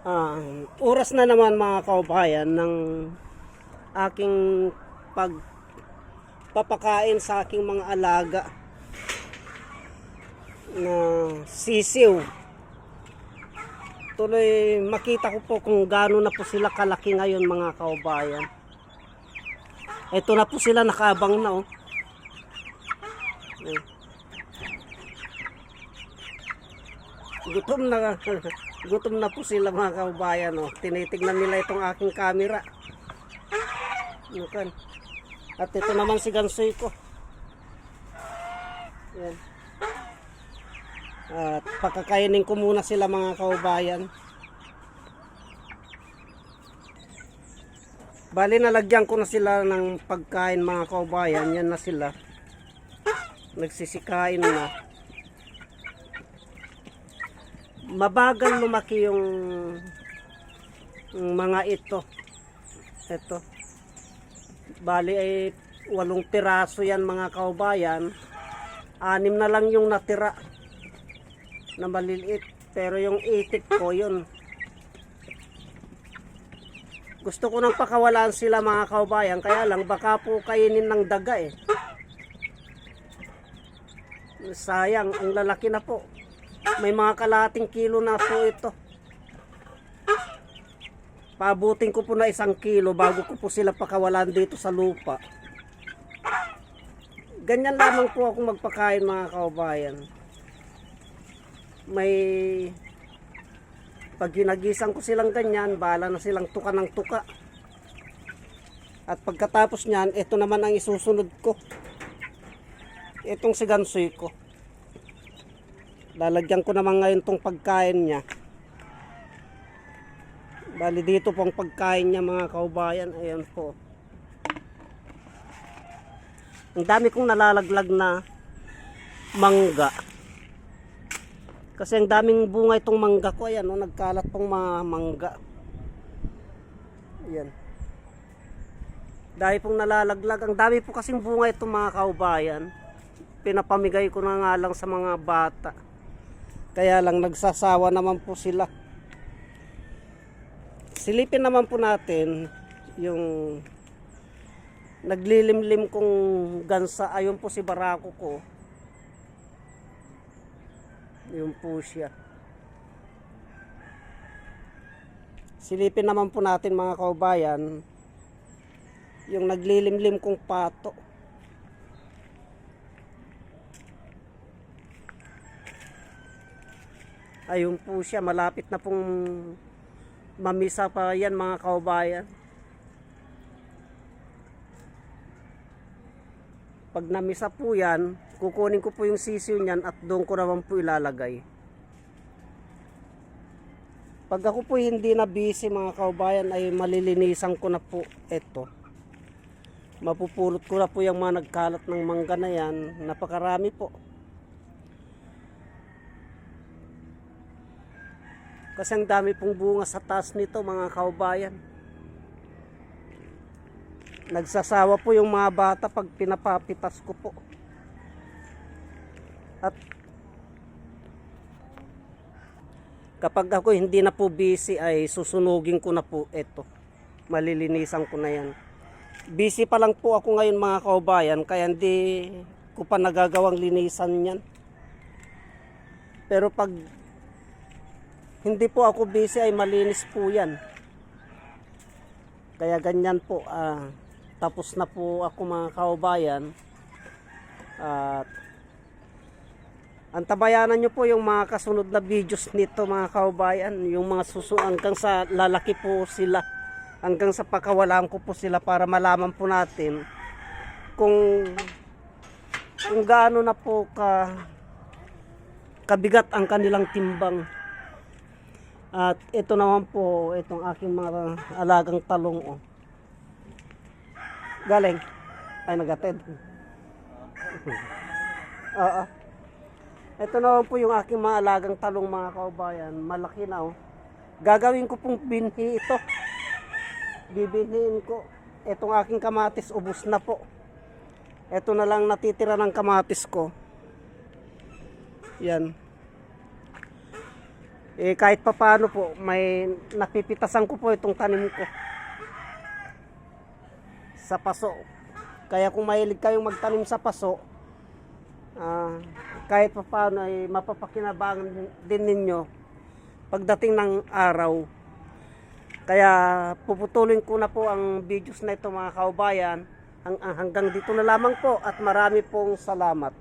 Ah, oras na naman mga kaubayan ng aking pagpapakain sa aking mga alaga na sisiw. Tuloy makita ko po kung gaano na po sila kalaki ngayon mga kaubayan. Ito na po sila nakaabang na oh. Eh. Gutom na gutom na po sila mga kaubayan oh. Tinitignan nila itong aking camera. Nukan. At ito naman si Gansoy ko. Yan. At pakakainin ko muna sila mga kaubayan. Bali nalagyan ko na sila ng pagkain mga kaubayan. Yan na sila. Nagsisikain na. Mabagal lumaki yung, mga ito. Ito. Bali ay walong piraso yan mga kaubayan. Anim na lang yung natira na maliliit. Pero yung itik ko yun. Gusto ko nang pakawalaan sila mga kaubayan. Kaya lang baka po kainin ng daga eh. Sayang, ang lalaki na po. May mga kalating kilo na po ito. Pabutin ko po na isang kilo bago ko po sila pakawalan dito sa lupa. Ganyan lamang po ako magpakain mga kaubayan. May pag ginagisang ko silang ganyan, bala na silang tuka ng tuka. At pagkatapos niyan, ito naman ang isusunod ko. Itong si Gansoy ko. Lalagyan ko naman ngayon tong pagkain niya. Bali dito pong pagkain niya mga kaubayan. Ayan po. Ang dami kong nalalaglag na mangga. Kasi ang daming bunga itong mangga ko. Ayan, oh, nagkalat pong mga mangga. Ayan. Dahil pong nalalaglag. Ang dami po kasing bunga itong mga kaubayan. Pinapamigay ko na nga lang sa mga bata. Kaya lang nagsasawa naman po sila. Silipin naman po natin yung naglilimlim kong gansa. Ayun po si Barako ko. Yun po siya. Silipin naman po natin mga kaubayan yung naglilimlim kong pato. Ayun po siya, malapit na pong mamisa pa yan mga kaubayan. Pag namisa po yan, kukunin ko po yung sisiw niyan at doon ko naman po ilalagay. Pag ako po hindi na busy mga kaubayan ay malilinisan ko na po ito. Mapupulot ko na po yung mga nagkalat ng mangga na yan. Napakarami po. Kasi ang dami pong bunga sa taas nito mga kaubayan. Nagsasawa po yung mga bata pag pinapapitas ko po. At kapag ako hindi na po busy ay susunugin ko na po ito. Malilinisan ko na yan. Busy pa lang po ako ngayon mga kaubayan kaya hindi ko pa nagagawang linisan yan. Pero pag hindi po ako busy ay malinis po yan. Kaya ganyan po. ah, tapos na po ako mga kaubayan. At antabayanan nyo po yung mga kasunod na videos nito mga kaubayan. Yung mga susu hanggang sa lalaki po sila. Hanggang sa pakawalan ko po sila para malaman po natin kung kung gaano na po ka kabigat ang kanilang timbang. At ito naman po, itong aking mga alagang talong. Oh. Galing. Ay, nagatid. Oo. Ito naman po yung aking mga alagang talong mga kaubayan. Malaki na oh. Gagawin ko pong binhi ito. Bibinhiin ko. Itong aking kamatis, ubos na po. Ito na lang natitira ng kamatis ko. Yan. Eh kahit papaano po may napipitasan ko po itong tanim ko sa paso. Kaya kung mahilig kayong magtanim sa paso, ah, kahit papaano ay mapapakinabangan din ninyo pagdating ng araw. Kaya puputulin ko na po ang videos na ito mga kaubayan. Hang- hanggang dito na lamang po at marami pong salamat.